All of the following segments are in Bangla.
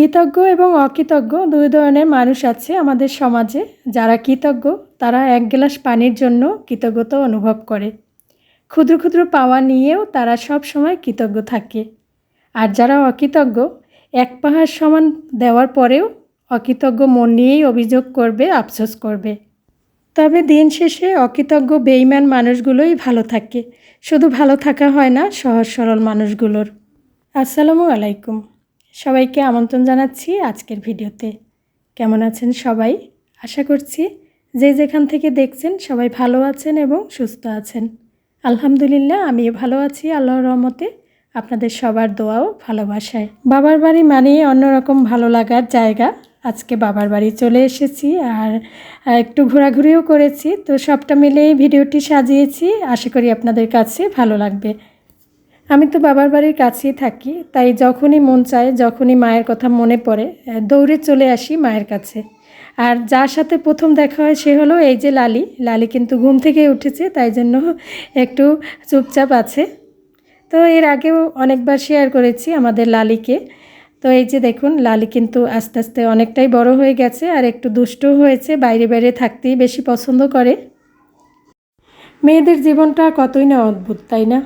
কৃতজ্ঞ এবং অকৃতজ্ঞ দুই ধরনের মানুষ আছে আমাদের সমাজে। যারা কৃতজ্ঞ, তারা এক গ্লাস পানির জন্য কৃতজ্ঞতা অনুভব করে। ক্ষুদ্র ক্ষুদ্র পাওয়া নিয়েও তারা সব সময় কৃতজ্ঞ থাকে। আর যারা অকৃতজ্ঞ, এক পাহাড় সমান দেওয়ার পরেও অকৃতজ্ঞ মন নিয়েই অভিযোগ করবে, আফসোস করবে। তবে দিন শেষে অকৃতজ্ঞ বেইমান মানুষগুলোই ভালো থাকে। শুধু ভালো থাকা হয় না, সহজ সরল মানুষগুলোর। আসসালামু আলাইকুম। সবাইকে আমন্ত্রণ জানাচ্ছি আজকের ভিডিওতে। কেমন আছেন সবাই? আশা করছি যে যেখান থেকে দেখছেন সবাই ভালো আছেন এবং সুস্থ আছেন। আলহামদুলিল্লাহ, আমিও ভালো আছি আল্লাহর রহমতে। আপনাদের সবার দোয়াও ভালোবাসায়। বাবার বাড়ি মানেই অন্যরকম ভালো লাগার জায়গা। আজকে বাবার বাড়ি চলে এসেছি আর একটু ঘোরাঘুরিও করেছি। তো সবটা মিলেই ভিডিওটি সাজিয়েছি। আশা করি আপনাদের কাছে ভালো লাগবে। আমি তো বাবার বাড়ির কাছেই থাকি, তাই যখনই মন চায়, যখনই মায়ের কথা মনে পড়ে দৌড়ে চলে আসি মায়ের কাছে। আর যার সাথে প্রথম দেখা হয় সে হলো এই যে লালি। লালি কিন্তু ঘুম থেকে উঠেছে, তাই জন্য একটু চুপচাপ আছে। তো এর আগেও অনেকবার শেয়ার করেছি আমাদের লালিকে। তো এই যে দেখুন, লালি কিন্তু আস্তে আস্তে অনেকটাই বড় হয়ে গেছে আর একটু দুষ্ট হয়েছে, বাইরে বাইরে থাকতেই বেশি পছন্দ করে। মেয়েদের জীবনটা কতই না অদ্ভুত, তাই না?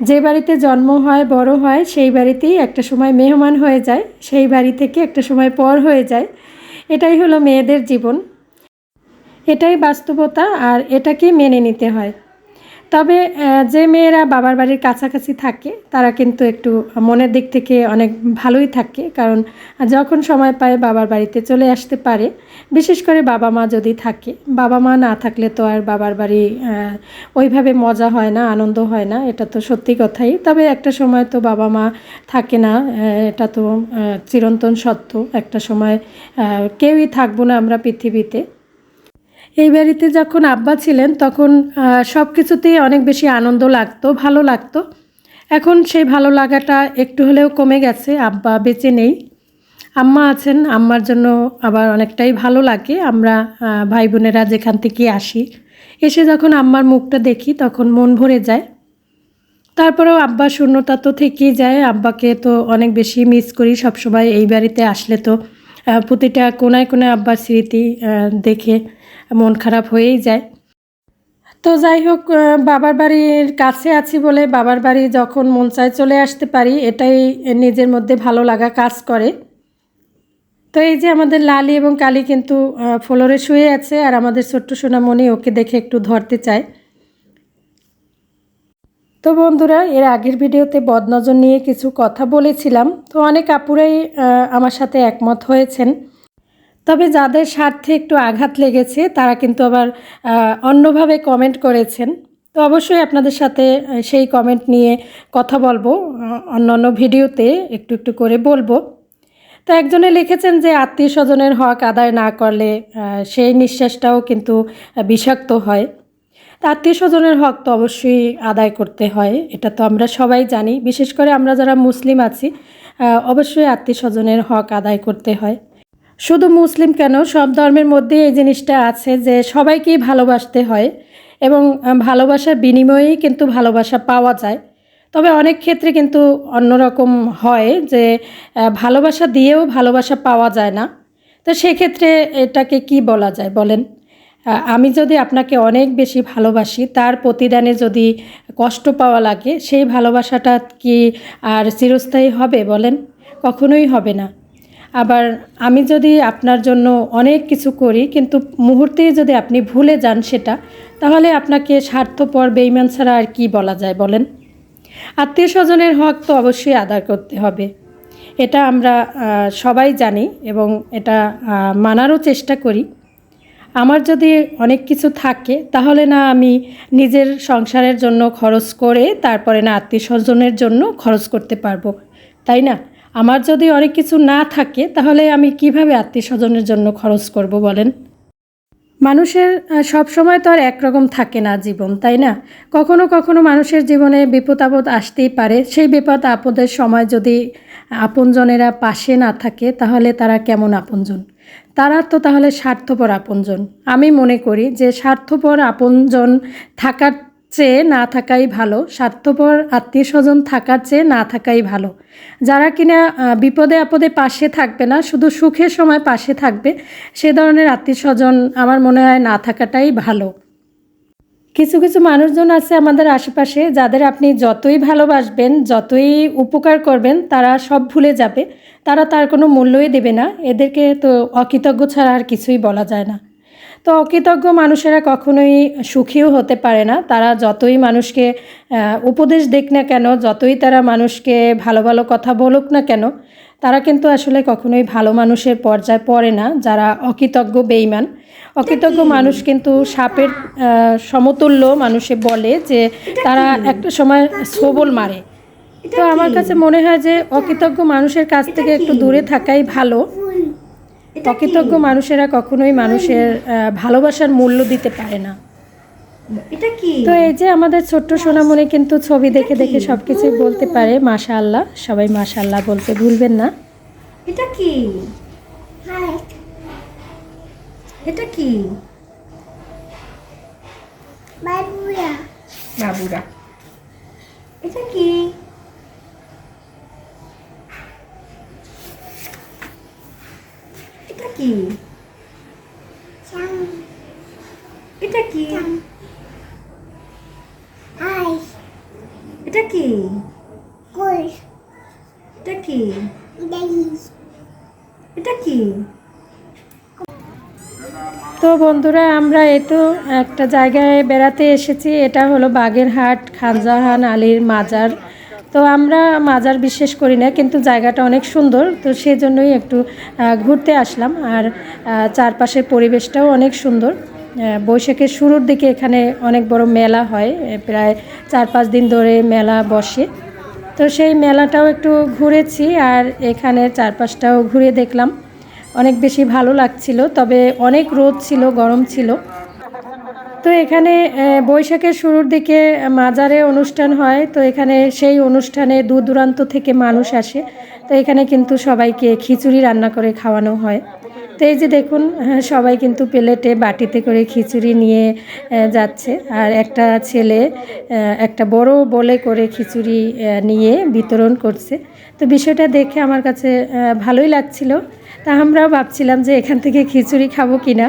যে বাড়িতে জন্ম হয়, বড় হয়, সেই বাড়িতেই একটা সময় মেহমান হয়ে যায়, সেই বাড়ি থেকে একটা সময় পর হয়ে যায়। এটাই হলো মেয়েদের জীবন। এটাই বাস্তবতা আর এটাকে মেনে নিতে হয়। তবে যে মেয়েরা বাবার বাড়ির কাছাকাছি থাকে, তারা কিন্তু একটু মনের দিক থেকে অনেক ভালোই থাকে। কারণ, যখন সময় পায় বাবার বাড়িতে চলে আসতে পারে, বিশেষ করে বাবা মা যদি থাকে, বাবা মা না থাকলে তো আর বাবার বাড়ি ওইভাবে মজা হয় না, আনন্দ হয় না, এটা তো সত্যি কথাই। তবে একটা সময় তো বাবা মা থাকে না এটা তো চিরন্তন সত্য। একটা সময় কেউই থাকব না আমরা পৃথিবীতে। এই বাড়িতে যখন আব্বা ছিলেন, তখন সব কিছুতেই অনেক বেশি আনন্দ লাগতো, ভালো লাগতো। এখন সেই ভালো লাগাটা একটু হলেও কমে গেছে, আব্বা বেঁচে নেই। আম্মা আছেন, আম্মার জন্য আবার অনেকটাই ভালো লাগে। আমরা ভাই বোনেরা যেখান থেকে আসি, এসে যখন আম্মার মুখটা দেখি, তখন মন ভরে যায়। তারপরেও আব্বা শূন্যতা তো থেকেই যায়, আব্বাকে তো অনেক বেশি মিস করি সবসময় এই বাড়িতে আসলে তো প্রতিটা কোনায় কোনায় আব্বার স্মৃতি দেখে। মন খারাপ হয়েই যায়। তো যাই হোক বাবার বাড়ির কাছে আছি বলে বাবার বাড়ি যখন মন চায় চলে আসতে পারি, এটাই নিজের মধ্যে ভালো লাগা কাজ করে। তো এই যে আমাদের লালি এবং কালি কিন্তু ফ্লোরে শুয়ে আছে আর আমাদের ছোট্ট সোনামণি ওকে দেখে একটু ধরতে চায়। তো বন্ধুরা, এর আগের ভিডিওতে বদনজর নিয়ে কিছু কথা বলেছিলাম। তো অনেক আপুরাই আমার সাথে একমত হয়েছেন। তবে যাদের স্বার্থে একটু আঘাত লেগেছে, তারা কিন্তু আবার অন্যভাবে কমেন্ট করেছেন। তো অবশ্যই আপনাদের সাথে সেই কমেন্ট নিয়ে কথা বলব অন্য অন্য ভিডিওতে একটু একটু করে বলব। তো একজনে লিখেছেন যে, আত্মীয় স্বজনের হক আদায় না করলে সেই নিঃশ্বাসটাও কিন্তু বিষাক্ত হয়। তা আত্মীয় স্বজনের হক তো অবশ্যই আদায় করতে হয়, এটা তো আমরা সবাই জানি। বিশেষ করে আমরা যারা মুসলিম আছি অবশ্যই আত্মীয় স্বজনের হক আদায় করতে হয়। শুধু মুসলিম কেন, সব ধর্মের মধ্যে এই জিনিসটা আছে যে সবাইকেই ভালোবাসতে হয় এবং ভালোবাসার বিনিময়েই কিন্তু ভালোবাসা পাওয়া যায়। তবে অনেক ক্ষেত্রে কিন্তু অন্যরকম হয় যে ভালোবাসা দিয়েও ভালোবাসা পাওয়া যায় না। তো সেক্ষেত্রে এটাকে কি বলা যায় বলেন? আমি যদি আপনাকে অনেক বেশি ভালোবাসি, তার প্রতিদানে যদি কষ্ট পাওয়া লাগে, সেই ভালোবাসাটা কি আর চিরস্থায়ী হবে বলেন? কখনোই হবে না। আবার আমি যদি আপনার জন্য অনেক কিছু করি, কিন্তু মুহূর্তেই যদি আপনি ভুলে যান সেটা, তাহলে আপনাকে স্বার্থপর বেইমান ছাড়া আর কি বলা যায় বলেন? আত্মীয় স্বজনের হক তো অবশ্যই আদায় করতে হবে। এটা আমরা সবাই জানি এবং এটা মানারও চেষ্টা করি। আমার যদি অনেক কিছু থাকে, তাহলে না আমি নিজের সংসারের জন্য খরচ করে, তারপরে না আত্মীয় স্বজনের জন্য খরচ করতে পারব। তাই না? আমার যদি অনেক কিছু না থাকে, তাহলে আমি কীভাবে আত্মীয় স্বজনের জন্য খরচ করব বলেন? মানুষের সব সময় তো আর একরকম থাকে না জীবন, তাই না? কখনো কখনো মানুষের জীবনে বিপদ আপদ আসতেই পারে। সেই বিপদ আপদের সময় যদি আপনজনেরা পাশে না থাকে, তাহলে তারা কেমন আপনজন? তারা তো তাহলে স্বার্থপর আপনজন। আমি মনে করি যে স্বার্থপর আপনজন থাকার চেয়ে না থাকাই ভালো, স্বার্থপর আত্মীয় স্বজন থাকার চেয়ে না থাকাই ভালো। যারা কিনা বিপদে আপদে পাশে থাকবে না, শুধু সুখের সময় পাশে থাকবে, সে ধরনের আত্মীয় স্বজন আমার মনে হয় না থাকাটাই ভালো। কিছু কিছু মানুষজন আছে আমাদের আশেপাশে, যাদের আপনি যতই ভালোবাসবেন, যতই উপকার করবেন, তারা সব ভুলে যাবে। তারা তার কোনো মূল্যই দেবে না। এদেরকে তো অকৃতজ্ঞ ছাড়া আর কিছুই বলা যায় না। তো অকৃতজ্ঞ মানুষেরা কখনোই সুখীও হতে পারে না। তারা যতই মানুষকে উপদেশ দিক না কেন যতই তারা মানুষকে ভালো ভালো কথা বলুক না কেন তারা কিন্তু আসলে কখনোই ভালো মানুষের পর্যায়ে পড়ে না যারা অকৃতজ্ঞ বেইমান অকৃতজ্ঞ মানুষ কিন্তু সাপের সমতুল্য মানুষে বলে যে তারা একটা সময় সবল মারে। তো আমার কাছে মনে হয় যে অকৃতজ্ঞ মানুষের কাছ থেকে একটু দূরে থাকাই ভালো। অকৃতজ্ঞ মানুষেরা কখনোই মানুষের আহ, ভালোবাসার মূল্য দিতে পারে না। এটা কি? তো এই যে আমাদের ছোট্ট সোনামণি কিন্তু ছবি দেখে দেখে সব কিছুই বলতে পারে মাশা আল্লাহ সবাই মাশা আল্লাহ বলতে ভুলবেন না। এটা কি? এটা কি? বাবুরা। বাবুরা। এটা কি? এটা কি? এটা কি? এটা কি? এটা কি? এটা কি? তো বন্ধুরা আমরা এই তো একটা জায়গায় বেড়াতে এসেছি। এটা হলো বাগেরহাট খানজাহান আলীর মাজার। তো আমরা মাজার বিশ্বাস করি না, কিন্তু জায়গাটা অনেক সুন্দর, তো সেজন্যই একটু ঘুরতে আসলাম। আর চারপাশের পরিবেশটাও অনেক সুন্দর। বৈশাখের শুরুর দিকে এখানে অনেক বড় মেলা হয় প্রায় চার পাঁচ দিন ধরে মেলা বসে। তো সেই মেলাটাও একটু ঘুরেছি, আর এখানে চারপাশটাও ঘুরে দেখলাম। অনেক বেশি ভালো লাগছিল, তবে অনেক রোদ ছিল, গরম ছিল। তো এখানে বৈশাখের শুরুর দিকে মাজারে অনুষ্ঠান হয়। তো এখানে সেই অনুষ্ঠানে দূর দূরান্ত থেকে মানুষ আসে। তো এখানে কিন্তু সবাইকে খিচুড়ি রান্না করে খাওয়ানো হয়। তো এই যে দেখুন হ্যাঁ, সবাই কিন্তু প্লেটে বাটিতে করে খিচুড়ি নিয়ে যাচ্ছে। আর একটা ছেলে একটা বড় বলে করে খিচুড়ি নিয়ে বিতরণ করছে। তো বিষয়টা দেখে আমার কাছে ভালোই লাগছিল। তা আমরাও ভাবছিলাম যে এখান থেকে খিচুড়ি খাব কি না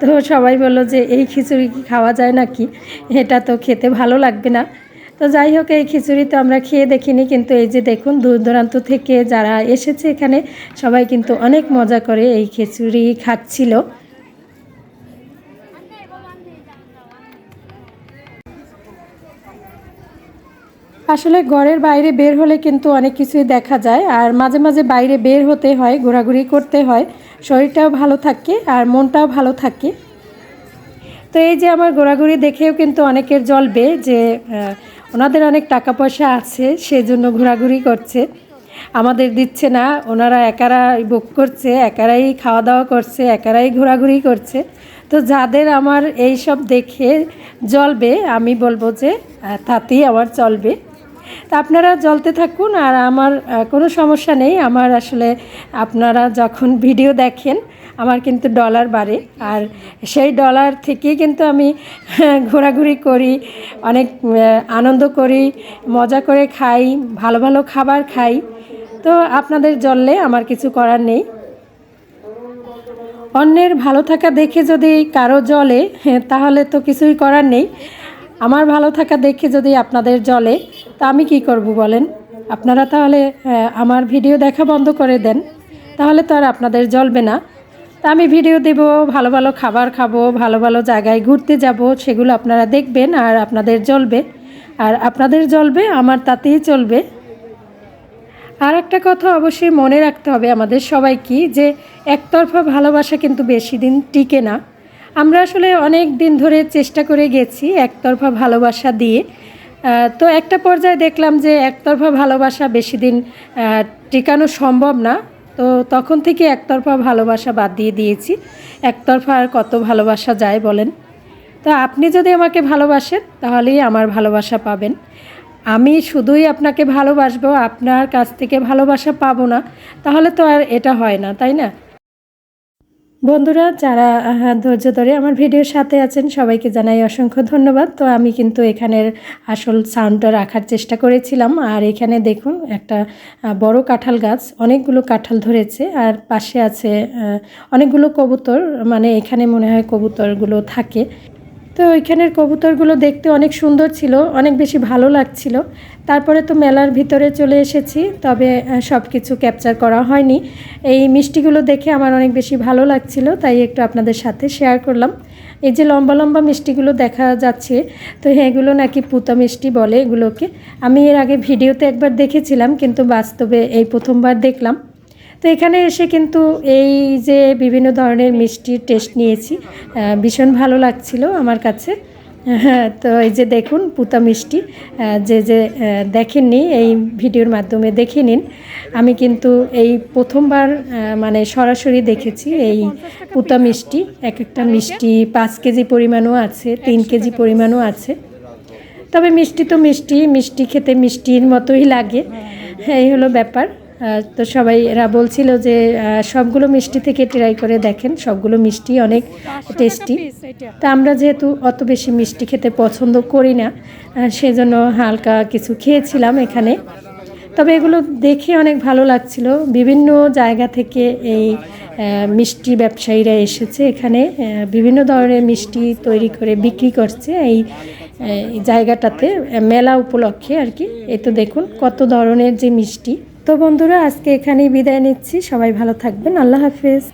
তো সবাই বলল যে এই খিচুড়ি কি খাওয়া যায় নাকি? এটা তো খেতে ভালো লাগবে না। তো যাই হোক, এই খিচুড়ি তো আমরা খেয়ে দেখিনি, কিন্তু এই যে দেখুন দূর দূরান্ত থেকে যারা এসেছে এখানে, সবাই কিন্তু অনেক মজা করে এই খিচুড়ি খাচ্ছিল। আসলে ঘরের বাইরে বের হলে কিন্তু অনেক কিছুই দেখা যায়, আর মাঝে মাঝে বাইরে বের হতে হয়, ঘোরাঘুরি করতে হয়, শরীরটাও ভালো থাকে আর মনটাও ভালো থাকে। তো এই যে আমার ঘোরাঘুরি দেখেও কিন্তু অনেকের জ্বলবে যে ওনাদের অনেক টাকা পয়সা আছে, সেজন্য ঘোরাঘুরি করছে। আমাদের দিচ্ছে না, ওনারা একারাই বুক করছে, একারাই খাওয়া দাওয়া করছে, একারাই ঘোরাঘুরি করছে। তো যাদের আমার এই সব দেখে জ্বলবে, আমি বলব যে তাতেই আমার চলবে। তা আপনারা জ্বলতে থাকুন, আর আমার কোনো সমস্যা নেই। আমার আসলে আপনারা যখন ভিডিও দেখেন আমার কিন্তু ডলার বাড়ে। আর সেই ডলার থেকেই কিন্তু আমি ঘোরাঘুরি করি অনেক আনন্দ করি মজা করে খাই ভালো ভালো খাবার খাই। তো আপনাদের জ্বললে আমার কিছু করার নেই। অন্যের ভালো থাকা দেখে যদি কারও জলে হ্যাঁ, তাহলে তো কিছুই করার নেই। আমার ভালো থাকা দেখে যদি আপনাদের জলে তা আমি কি করব বলেন? আপনারা তাহলে আমার ভিডিও দেখা বন্ধ করে দেন। তাহলে তো আর আপনাদের জ্বলবে না। তা আমি ভিডিও দেব, ভালো ভালো খাবার খাব, ভালো ভালো জায়গায় ঘুরতে যাব, সেগুলো আপনারা দেখবেন আর আপনাদের জ্বলবে। আর আপনাদের জ্বলবে, আমার তাতেই চলবে। আর একটা কথা অবশ্যই মনে রাখতে হবে আমাদের সবাইকে, যে একতরফা ভালোবাসা কিন্তু বেশি দিন টিকে না। আমরা আসলে অনেক দিন ধরে চেষ্টা করে গেছি একতরফা ভালোবাসা দিয়ে। তো একটা পর্যায়ে দেখলাম যে একতরফা ভালোবাসা বেশি দিন টিকানো সম্ভব না। তো তখন থেকে একতরফা ভালোবাসা বাদ দিয়ে দিয়েছি। একতরফা আর কত ভালোবাসা যায় বলেন? তো আপনি যদি আমাকে ভালোবাসেন, তাহলেই আমার ভালোবাসা পাবেন। আমি শুধুই আপনাকে ভালোবাসবো, আপনার কাছ থেকে ভালোবাসা পাবো না, তাহলে তো আর এটা হয় না, তাই না? বন্ধুরা, যারা ধৈর্য ধরে আমার ভিডিওর সাথে আছেন, সবাইকে জানাই অসংখ্য ধন্যবাদ। তো আমি কিন্তু এখানের আসল সাউন্ডটা রাখার চেষ্টা করেছিলাম। আর এখানে দেখুন, একটা বড় কাঁঠাল গাছ, অনেকগুলো কাঁঠাল ধরেছে। আর পাশে আছে অনেকগুলো কবুতর মানে এখানে মনে হয় কবুতরগুলো থাকে। তো ওইখানের কবুতরগুলো দেখতে অনেক সুন্দর ছিল, অনেক বেশি ভালো লাগছিল। তারপরে তো মেলার ভিতরে চলে এসেছি, তবে সব কিছু ক্যাপচার করা হয়নি। এই মিষ্টিগুলো দেখে আমার অনেক বেশি ভালো লাগছিল, তাই একটু আপনাদের সাথে শেয়ার করলাম। এই যে লম্বা লম্বা মিষ্টিগুলো দেখা যাচ্ছে, তো এগুলো নাকি পুতা মিষ্টি বলে এগুলোকে। আমি এর আগে ভিডিওতে একবার দেখেছিলাম, কিন্তু বাস্তবে এই প্রথমবার দেখলাম। তো এখানে এসে কিন্তু এই যে বিভিন্ন ধরনের মিষ্টির টেস্ট নিয়েছি ভীষণ ভালো লাগছিল আমার কাছে। তো এই যে দেখুন পুতা মিষ্টি যে যে দেখেননি এই ভিডিওর মাধ্যমে দেখে নিন। আমি কিন্তু এই প্রথমবার মানে সরাসরি দেখেছি এই পুতা মিষ্টি। এক একটা মিষ্টি পাঁচ কেজি পরিমাণও আছে তিন কেজি পরিমাণও আছে। তবে মিষ্টি তো মিষ্টি মিষ্টি খেতে মিষ্টির মতোই লাগে। এই হলো ব্যাপার। তো সবাই এরা বলছিল যে সবগুলো মিষ্টি থেকে ট্রাই করে দেখেন, সবগুলো মিষ্টি অনেক টেস্টি তা আমরা যেহেতু অত বেশি মিষ্টি খেতে পছন্দ করি না সেজন্য হালকা কিছু খেয়েছিলাম এখানে। তবে এগুলো দেখে অনেক ভালো লাগছিল। বিভিন্ন জায়গা থেকে এই মিষ্টি ব্যবসায়ীরা এসেছে এখানে। বিভিন্ন ধরনের মিষ্টি তৈরি করে বিক্রি করছে এই জায়গাটাতে, মেলা উপলক্ষে আর কি। এই তো দেখুন, কত ধরনের যে মিষ্টি। তো বন্ধুরা আজকে এখানেই বিদায় নিচ্ছি। সবাই ভালো থাকবেন। আল্লাহ হাফেজ।